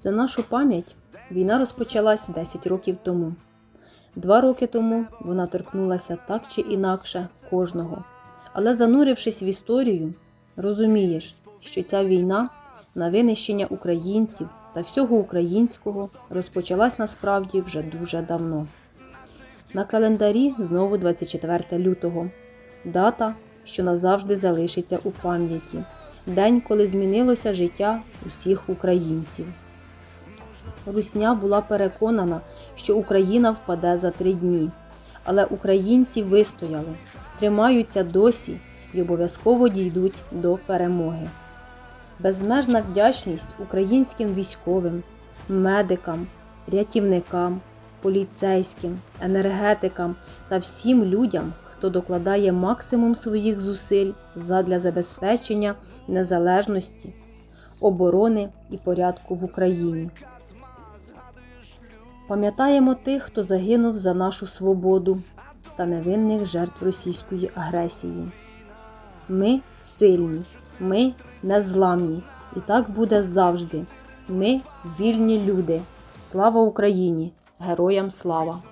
За нашу пам'ять війна розпочалась 10 років тому. Два роки тому вона торкнулася так чи інакше кожного. Але занурившись в історію, розумієш, що ця війна на винищення українців та всього українського розпочалась насправді вже дуже давно. На календарі знову 24 лютого. Дата, що назавжди залишиться у пам'яті. День, коли змінилося життя усіх українців. Русня була переконана, що Україна впаде за три дні. Але українці вистояли, тримаються досі і обов'язково дійдуть до перемоги. Безмежна вдячність українським військовим, медикам, рятівникам, поліцейським, енергетикам та всім людям, хто докладає максимум своїх зусиль задля забезпечення незалежності, оборони і порядку в Україні. Пам'ятаємо тих, хто загинув за нашу свободу та невинних жертв російської агресії. Ми сильні, ми незламні, і так буде завжди. Ми вільні люди. Слава Україні! Героям слава!